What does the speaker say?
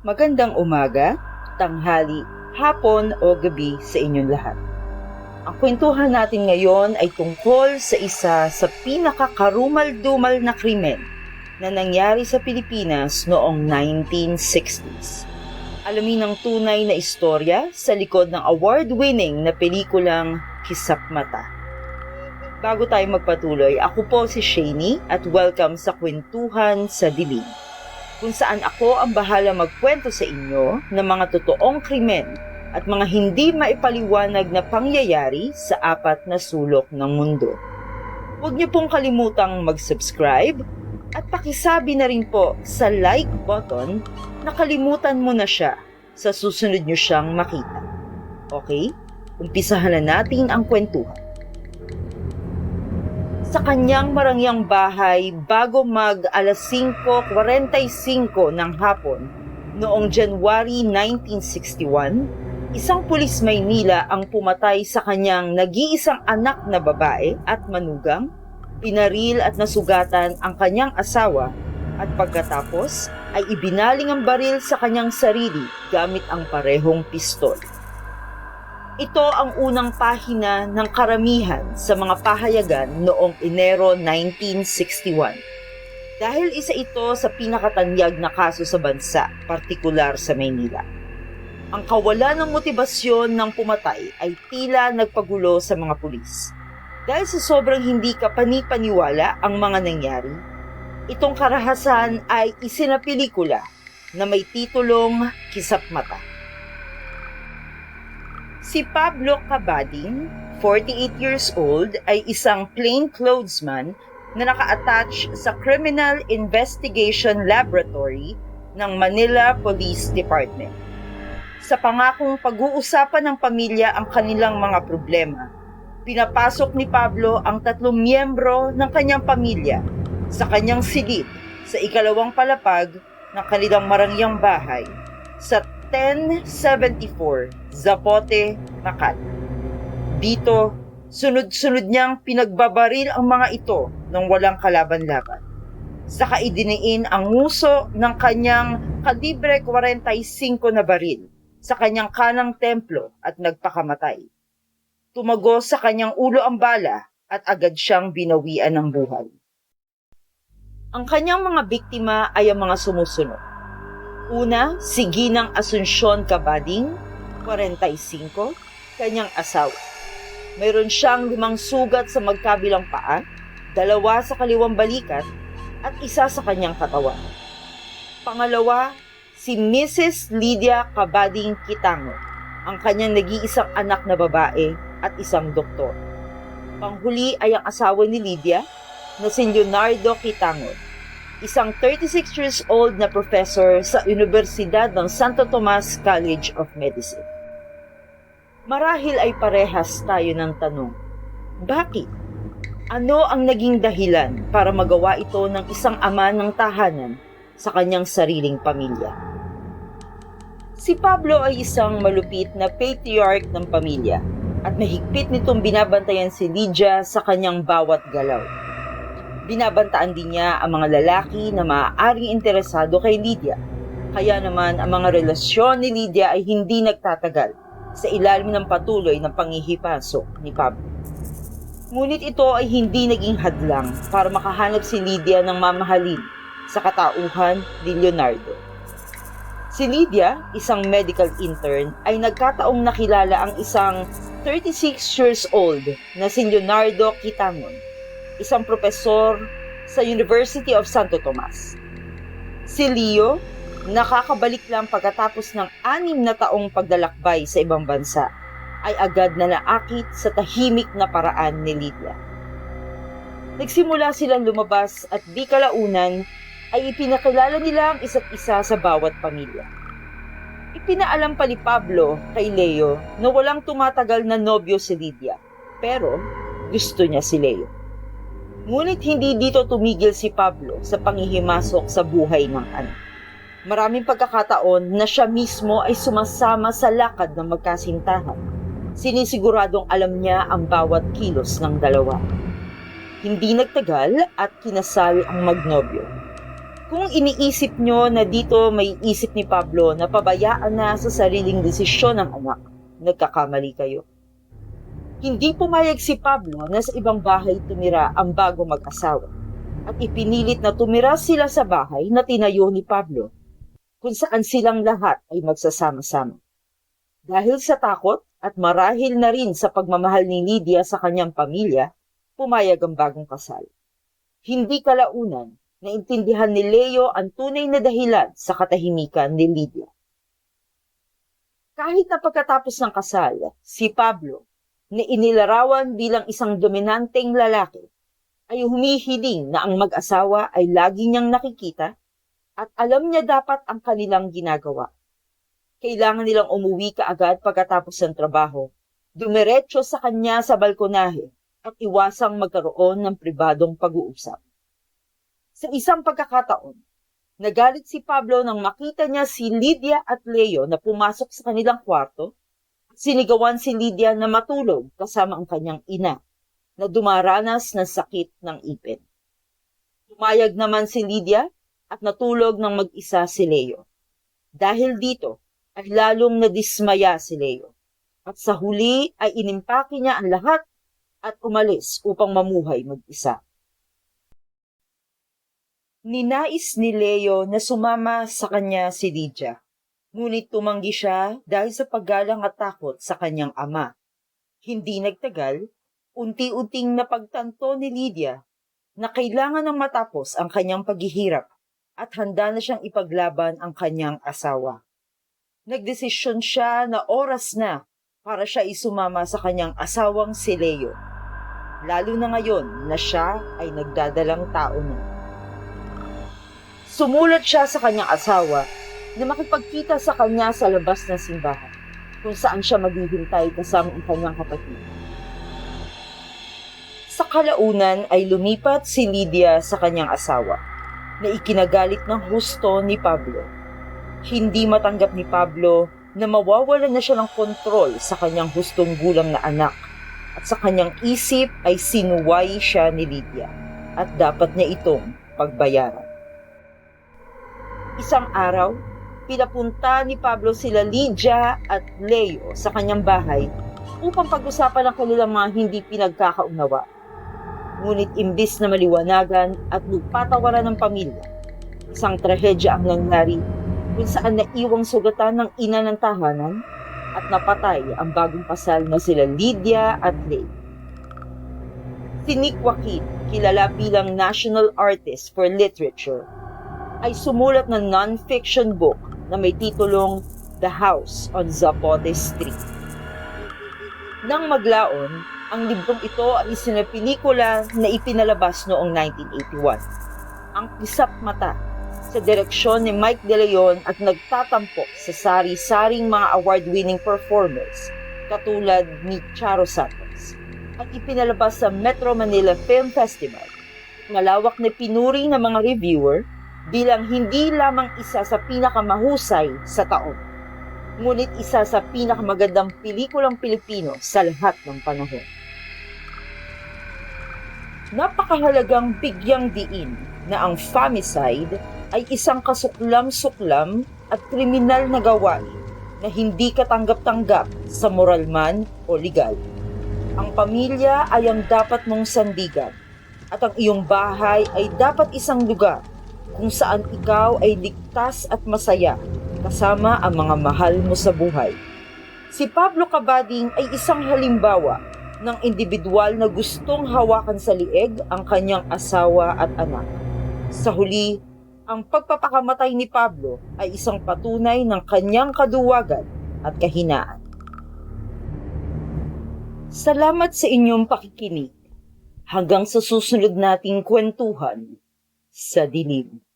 Magandang umaga, tanghali, hapon o gabi sa inyong lahat. Ang kwentuhan natin ngayon ay tungkol sa isa sa pinakakarumal-dumal na krimen na nangyari sa Pilipinas noong 1960s. Alamin ang tunay na istorya sa likod ng award-winning na pelikulang Kisap Mata. Bago tayo magpatuloy, ako po si Shani at welcome sa Kwentuhan sa Dilim kung saan ako ang bahala magkwento sa inyo ng mga totoong krimen at mga hindi maipaliwanag na pangyayari sa apat na sulok ng mundo. Huwag niyo pong kalimutang mag-subscribe at pakisabi na rin po sa like button na kalimutan mo na siya sa susunod niyo siyang makita. Okay? Umpisahan na natin ang kwentuhan sa kanyang marangyang bahay bago mag alas 5.45 ng hapon noong January 1961, isang pulis Maynila ang pumatay sa kanyang nag-iisang anak na babae at manugang, pinaril at nasugatan ang kanyang asawa at pagkatapos ay ibinaling ang baril sa kanyang sarili gamit ang parehong pistol. Ito ang unang pahina ng karamihan sa mga pahayagan noong Enero 1961. Dahil isa ito sa pinakatanyag na kaso sa bansa, partikular sa Maynila. Ang kawalan ng motibasyon ng pumatay ay tila nagpagulo sa mga pulis. Dahil sa sobrang hindi kapani-paniwala ang mga nangyari, itong karahasan ay isinapelikula na may titulong Kisap Mata. Si Pablo Cabading, 48 years old, ay isang plainclothesman na naka-attach sa Criminal Investigation Laboratory ng Manila Police Department. Sa pangakong pag-uusapan ng pamilya ang kanilang mga problema, pinapasok ni Pablo ang tatlong miyembro ng kanyang pamilya sa kanyang silid sa ikalawang palapag ng kanilang marangyang bahay sa 1074 Zapote, Makati. Dito, sunod-sunod niyang pinagbabaril ang mga ito nang walang kalaban-laban. Saka idiniin ang nguso ng kanyang kalibre 45 na baril sa kanyang kanang templo at nagpakamatay. Tumagos sa kanyang ulo ang bala at agad siyang binawian ng buhay. Ang kanyang mga biktima ay ang mga sumusunod. Una, si Ginang Asunsyon Cabading, 45, kanyang asawa. Mayroon siyang limang sugat sa magkabilang paa, dalawa sa kaliwang balikat, at isa sa kanyang katawan. Pangalawa, si Mrs. Lydia Cabading Kitango, ang kanyang nag-iisang anak na babae at isang doktor. Panghuli ay ang asawa ni Lydia na si Leonardo Kitango, isang 36 years old na professor sa Universidad ng Santo Tomas College of Medicine. Marahil ay parehas tayo ng tanong, bakit? Ano ang naging dahilan para magawa ito ng isang ama ng tahanan sa kanyang sariling pamilya? Si Pablo ay isang malupit na patriarch ng pamilya at mahigpit nitong binabantayan si Lydia sa kanyang bawat galaw. Binabantaan din niya ang mga lalaki na maaaring interesado kay Lydia. Kaya naman ang mga relasyon ni Lydia ay hindi nagtatagal sa ilalim ng patuloy ng pangihipasok ni Pablo. Ngunit ito ay hindi naging hadlang para makahanap si Lydia ng mamahalin sa katauhan ni Leonardo. Si Lydia, isang medical intern, ay nagkataong nakilala ang isang 36 years old na si Leonardo Kitangon, isang propesor sa University of Santo Tomas. Si Leo, nakakabalik lang pagkatapos ng anim na taong paglalakbay sa ibang bansa ay agad na naakit sa tahimik na paraan ni Lydia. Nagsimula silang lumabas at di kalaunan ay ipinakilala nila ang isa't isa sa bawat pamilya. Ipinaalam pa ni Pablo kay Leo na walang tumatagal na nobyo si Lydia, pero gusto niya si Leo. Ngunit hindi dito tumigil si Pablo sa pangihimasok sa buhay ng anak. Maraming pagkakataon na siya mismo ay sumasama sa lakad ng magkasintahan. Sinisiguradong alam niya ang bawat kilos ng dalawa. Hindi nagtagal at kinasal ang magnobyo. Kung iniisip nyo na dito may isip ni Pablo na pabayaan na sa sariling desisyon ng anak, nagkakamali kayo. Hindi pumayag si Pablo na sa ibang bahay tumira ang bago mag-asawa at ipinilit na tumira sila sa bahay na tinayo ni Pablo kung saan silang lahat ay magsasama-sama. Dahil sa takot at marahil na rin sa pagmamahal ni Lydia sa kanyang pamilya, pumayag ang bagong kasal. Hindi kalaunan, naintindihan ni Leo ang tunay na dahilan sa katahimikan ni Lydia. Kahit na pagkatapos ng kasal, si Pablo, na inilarawan bilang isang dominanteng lalaki, ay humihiling na ang mag-asawa ay lagi niyang nakikita at alam niya dapat ang kanilang ginagawa. Kailangan nilang umuwi kaagad pagkatapos ng trabaho, dumiretso sa kanya sa balkonahe at iwasang magkaroon ng pribadong pag-uusap. Sa isang pagkakataon, nagalit si Pablo nang makita niya si Lydia at Leo na pumasok sa kanilang kwarto Sinigawan si Lydia na matulog kasama ang kanyang ina na dumaranas ng sakit ng ipin. Tumayag naman si Lydia at natulog ng mag-isa si Leo. Dahil dito ay lalong nadismaya si Leo at sa huli ay inimpake niya ang lahat at umalis upang mamuhay mag-isa. Ninais ni Leo na sumama sa kanya si Lydia Ngunit tumanggi siya dahil sa paggalang at takot sa kanyang ama. Hindi nagtagal, unti-unting napagtanto ni Lydia na kailangan ng matapos ang kanyang paghihirap at handa na siyang ipaglaban ang kanyang asawa. Nagdesisyon siya na oras na para siya isumama sa kanyang asawang si Leo. Lalo na ngayon na siya ay nagdadalang tao na. Sumulat siya sa kanyang asawa na makipagkita sa kanya sa labas ng simbahan kung saan siya maghihintay kasama ang kanyang kapatid. Sa kalaunan ay lumipat si Lydia sa kanyang asawa na ikinagalit ng husto ni Pablo. Hindi matanggap ni Pablo na mawawalan na siya ng kontrol sa kanyang hustong gulang na anak at sa kanyang isip ay sinuway siya ni Lydia at dapat niya itong pagbayaran. Isang araw, pinapunta ni Pablo sila Lydia at Leo sa kanyang bahay upang pag-usapan ang kanilang mga hindi pinagkakaunawa. Ngunit imbis na maliwanagan at lupatawaran ng pamilya, isang trahedya ang nangyari kung saan naiwang sugatan ng ina ng tahanan at napatay ang bagong kasal na sila Lydia at Leo. Si Nick Joaquin, kilala bilang National Artist for Literature, ay sumulat ng non-fiction book na may titulong The House on Zapote Street. Nang maglaon, ang librong ito ay isinapelikula na ipinalabas noong 1981. Ang Kisap Mata sa direksyon ni Mike De Leon at nagtatampok sa sari-saring mga award-winning performers katulad ni Charo Santos at ipinalabas sa Metro Manila Film Festival. Malawak na pinuri ng mga reviewer bilang hindi lamang isa sa pinakamahusay sa taon, ngunit isa sa pinakamagandang pelikulang Pilipino sa lahat ng panahon. Napakahalagang bigyang diin na ang famicide ay isang kasuklam-suklam at kriminal na gawain na hindi katanggap-tanggap sa moral man o legal. Ang pamilya ay ang dapat mong sandigan at ang iyong bahay ay dapat isang lugar kung saan ikaw ay ligtas at masaya kasama ang mga mahal mo sa buhay. Si Pablo Cabading ay isang halimbawa ng individual na gustong hawakan sa lieg ang kanyang asawa at anak. Sa huli, ang pagpapakamatay ni Pablo ay isang patunay ng kanyang kaduwagan at kahinaan. Salamat sa inyong pakikinig. Hanggang sa susunod nating kwentuhan sa dilim.